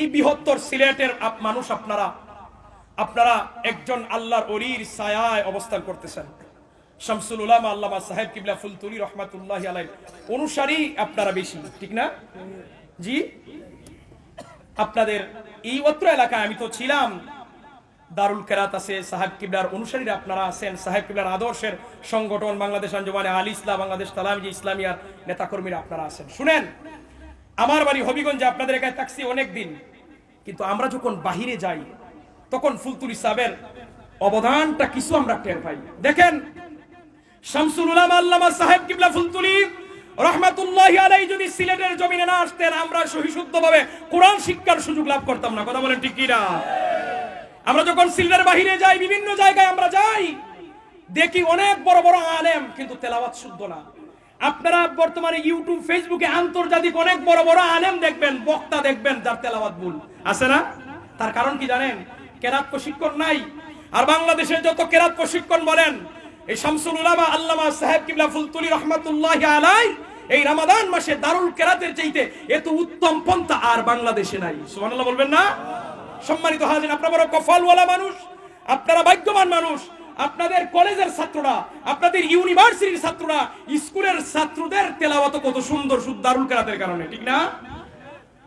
এই বৃহত্তর সিলেটের মানুষ আপনারা আপনারা একজন আল্লাহর অলির ছায়ায় অবস্থান করতেছেন। শামসুল উলামা আল্লামা সাহেব কিবলা ফুলতুলি রহমাতুল্লাহ আলাই অনুসারী আপনারা বেশি, ঠিক না? জি? আপনাদের এই অত্র এলাকায় আমি তো ছিলাম। দারুল কেরাত আছে, সাহেব কিবলার অনুসারীরা আপনারা আছেন। সাহেব কিবলার আদর্শের সংগঠন বাংলাদেশ আঞ্জমানে আলী ইসলাম বাংলাদেশ তালামি ইসলামিয়ার নেতাকর্মীরা আপনারা আছেন। শুনেন আমার বাড়ি হবিগঞ্জে আপনাদের এখানে থাকছি অনেক দিন। কিন্তু আমরা যখন বাহিরে যাই, তখন ফুলতুলি সাহেবের অবদানটা কিছু আমরা টের পাই। দেখেন, শামসুল উলামা আল্লামা সাহেব কিবলা ফুলতুলি রহমাতুল্লাহি আলাই যদি সিলেটের জমিনে না আসতেন, আমরা সহিশুদ্ধভাবে কোরআন শিক্ষার সুযোগ লাভ করতাম না। কথা বলেন ঠিক না আমরা যখন সিলেটের বাহিরে যাই, বিভিন্ন জায়গায় আমরা যাই, দেখি অনেক বড় বড় আলেম, কিন্তু তেলাওয়াত শুদ্ধ না। আপনারা বর্তমানে ইউটিউব ফেসবুকে আন্তর্জাতিক অনেক বড় বড় আলেম দেখবেন, বক্তা দেখবেন, যার তেলাওয়াত ভুল। আছে না? তার কারণ কি জানেন? কেরাত প্রশিক্ষণ নাই। আর বাংলাদেশে যত কেরাত প্রশিক্ষণ বলেন, এই শামসুল উলামা আল্লামা সাহেব কিবলা ফুলতুলি রহমাতুল্লাহ আলাই, এই রমাদান মাসে দারুল কেরাতের চাইতে এত উত্তম পন্থা আর বাংলাদেশে নাই। সুবহানাল্লাহ বলবেন না? সম্মানিত হাজির, আপনারা বড় কফালওয়ালা মানুষ, আপনারা ভাগ্যবান মানুষ, আপনাদের কলেজের ছাত্ররা, আপনাদের ইউনিভার্সিটির ছাত্ররা স্কুলের ছাত্রদের তেলাওয়াত কত সুন্দর সুদ দারুল কেরাতের কারণে, ঠিক না?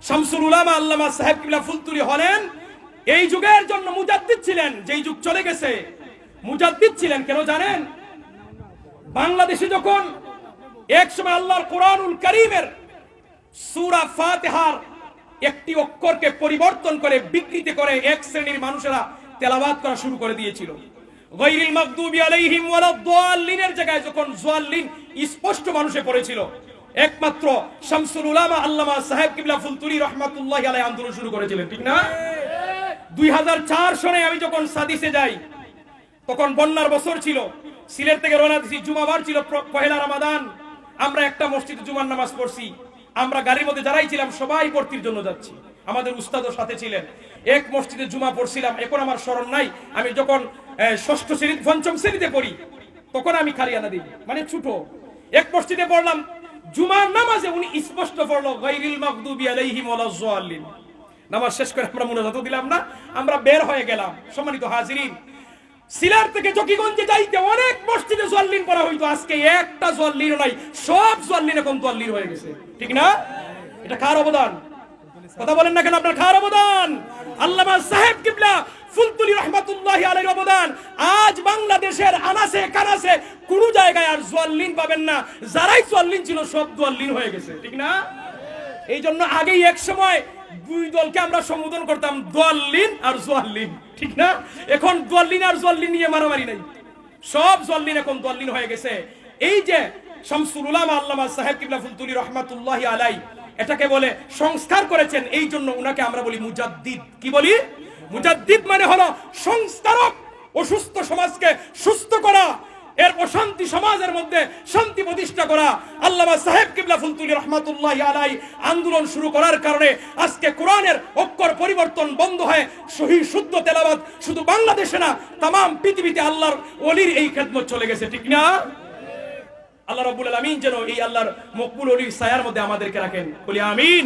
শামসুল উলামা আল্লামা সাহেব কিবলা ফুলতুলি হলেন, এই যুগের জন্য মুজাদ্দিদ ছিলেন, যেই যুগ চলে গেছে। মুজাদ্দিদ ছিলেন, কেন জানেন? বাংলাদেশে যখন এক সময় আল্লাহর কোরআনুল করিমের সূরা ফাতিহার একটি অক্ষরকে পরিবর্তন করে বিকৃতি করে এক শ্রেণির মানুষেরা তেলাওয়াত করা শুরু করে দিয়েছিল। আলাইহিম ওয়ালাদ-দাল্লিনের জায়গায় যখন স্পষ্ট মানুষে পড়েছিল, একমাত্র শামসুল উলামা আল্লামা সাহেব কিবলা ফুলতুরি রহমাতুল্লাহি আলাইহি আন্দোলন শুরু করেছিলেন, ঠিক না? 2004 সনে আমি যখন সাদিসে যাই, তখন বন্যার বছর ছিল, সিলেট থেকে রওনা দিছি, জুমাবার ছিল পহেলা রমাদান। আমরা একটা মসজিদে জুমার নামাজ পড়ছি, আমরা গাড়ির মধ্যে যারাই ছিলাম সবাই ভর্তির জন্য যাচ্ছি। আমাদের উস্তাদও সাথে ছিলেন। এক মসজিদে জুমা পড়ছিলাম, এখন আমার স্মরণ নাই। আমি যখন ষষ্ঠ শ্রেণি, পঞ্চম শ্রেণীতে পড়ি, তখন আমি খালিয়ানা দিই মানে ছোট। এক মসজিদে পড়লাম, জুমার নামাজে উনি স্পষ্ট পড়ল গাইরিল মাগদুবি আলাইহিম নামাজ শেষ করে আমরা মুনাজাত দিলাম না, আমরা বের হয়ে গেলাম, সম্মানিত হাজিরিন। সিলার থেকে জকিগঞ্জে যাইতে অনেক মসজিদে জল্লিন করা হইতো, আজকে একটা জল্লিন নাই, সব জল্লিন এখন জল্লিন হয়ে গেছে। ঠিক না? এটা কার অবদান? কথা বলেন না কেন আপনার কার অবদান? আল্লামা সাহেব কিবলা ফুলতুলি রহমাতুল্লাহি আলাইহির অবদান। আজ বাংলাদেশের আনাসে, কানাসে কোন জায়গায় আর জল্লিন পাবেন না। যারাই জল্লিন ছিল সব জল্লিন হয়ে গেছে, ঠিক না? এই জন্য আগেই এক সময় দুই দলকে আমরা সম্বোধন করতাম, দোয়াল্লিন আর জোয়াল্লিন, ঠিক না? এখন দোয়াল্লিন আর জোয়াল্লিন নিয়ে মারামারি নাই। সব জল্লিন এখন দোয়াল্লিন হয়ে গেছে। এই যে শামসুল উলামা আল্লামা সাহেব কিবলা ফুলতুলি রহমাতুল্লাহি আলাই এটাকে বলে সংস্কার করেছেন, এই জন্য উনাকে আমরা বলি মুজাদ্দিদ। কি বলি? মুজাদ্দিদ মানে হলো সংস্কারক অসুস্থ সমাজকে সুস্থ করা, এর অশান্তি সমাজের মধ্যে শান্তি প্রতিষ্ঠা করা। আল্লামা সাহেব কিবলা ফুলতুলি রহমাতুল্লাহ আলাই আন্দোলন শুরু করার কারণে আজকে কোরআনের অক্ষর পরিবর্তন বন্ধ হয়। সহি শুদ্ধ তেলাবাদ শুধু বাংলাদেশে না তাম পৃথিবীতে আল্লাহর অলির এই খেদমত চলে গেছে, ঠিক না? আল্লাহ রবুল আলমিন যেন এই আল্লাহর মকবুল অলি সায়ার মধ্যে আমাদেরকে রাখেন। বলি আমিন।